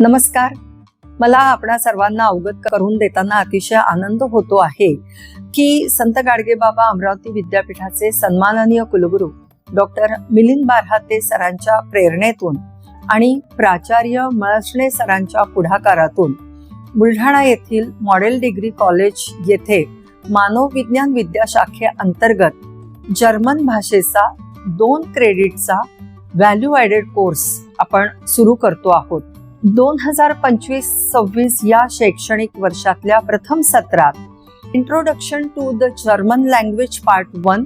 नमस्कार. मला आपणा सर्वांना अवगत करून देताना अतिशय आनंद होतो आहे की संत गाडगेबाबा अमरावती विद्यापीठाचे सन्माननीय कुलगुरू डॉक्टर मिलिंद बारहाते सरांच्या प्रेरणेतून आणि प्राचार्य मळसणे सरांच्या पुढाकारातून बुलढाणा येथील मॉडेल डिग्री कॉलेज येथे मानव विज्ञान विद्याशाखे अंतर्गत जर्मन भाषेचा दोन क्रेडिटचा व्हॅल्यू ॲडेड कोर्स आपण सुरू करतो आहोत. दोन हजार पंचवीस सव्वीस या शैक्षणिक वर्षातल्या प्रथम सत्रात introduction to the German language part one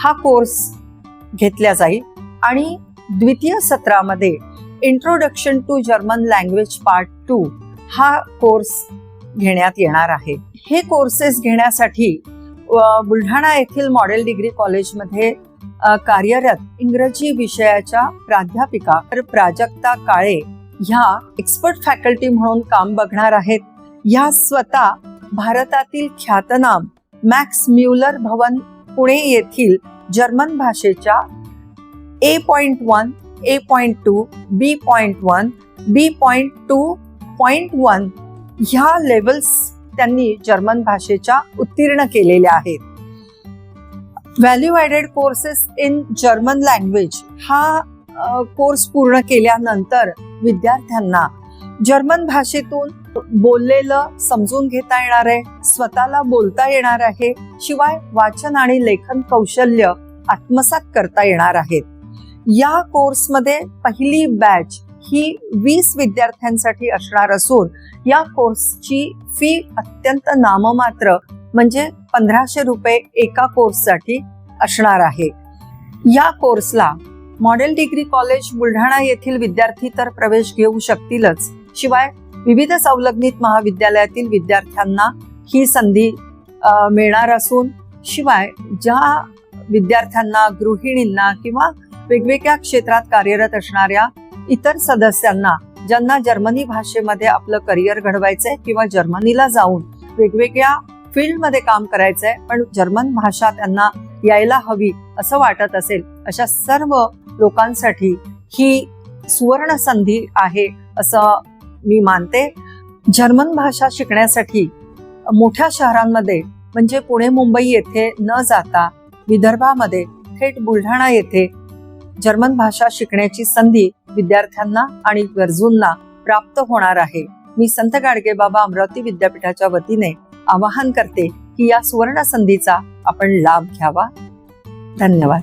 हा कोर्स घेतला जाईल. आणि द्वितीय सत्रामध्ये introduction to German language part two हा कोर्स घेण्यात येणार आहे. हे कोर्सेस घेण्यासाठी बुलढाणा येथील मॉडेल डिग्री कॉलेजमध्ये कार्यरत इंग्रजी विषयाच्या प्राध्यापिका प्राजक्ता काळे ह्या एक्सपर्ट फॅकल्टी म्हणून काम बघणार आहेत. ह्या स्वतः भारतातील ख्यातनाम मॅक्स म्युलर भवन पुणे येथील जर्मन भाषेच्या A point one A point two B point one B point two point one ह्या लेवल्स त्यांनी जर्मन भाषेच्या उत्तीर्ण केलेल्या आहेत. Value added courses in German language हा कोर्स पूर्ण केल्यानंतर विद्यार्थ्यांना जर्मन भाषेतून बोललेलं समजून घेता येणार आहे स्वतःला बोलता येणार आहे शिवाय वाचन आणि लेखन कौशल्य आत्मसात करता येणार आहेत. या कोर्समध्ये पहिली बॅच ही वीस विद्यार्थ्यांसाठी असणार असून या कोर्सची फी अत्यंत नाममात्र म्हणजे पंधराशे रुपये एका कोर्ससाठी असणार आहे. या कोर्सला मॉडेल डिग्री कॉलेज बुलढाणा येथील विद्यार्थी तर प्रवेश घेऊ शकतीलच. शिवाय विविध संलग्नित महाविद्यालयातील विद्यार्थ्यांना ही संधी मिळणार असून शिवाय ज्या विद्यार्थ्यांना गृहिणींना किंवा वेगवेगळ्या क्षेत्रात कार्यरत असणाऱ्या इतर सदस्यांना ज्यांना जर्मनी भाषेमध्ये आपलं करिअर घडवायचंय किंवा जर्मनीला जाऊन वेगवेगळ्या फील्डमध्ये काम करायचंय पण जर्मन भाषा त्यांना यायला हवी असं वाटत असेल अशा सर्व लोकांसाठी ही सुवर्ण संधी आहे असं मी मानते. जर्मन भाषा शिकण्यासाठी मोठ्या शहरांमध्ये म्हणजे पुणे मुंबई येथे न जाता विदर्भामध्ये थेट बुलढाणा येथे जर्मन भाषा शिकण्याची संधी विद्यार्थ्यांना आणि गरजूंना प्राप्त होणार आहे. मी संत गाडगेबाबा अमरावती विद्यापीठाच्या वतीने आवाहन करते की या सुवर्ण संधीचा आपण लाभ घ्यावा. धन्यवाद.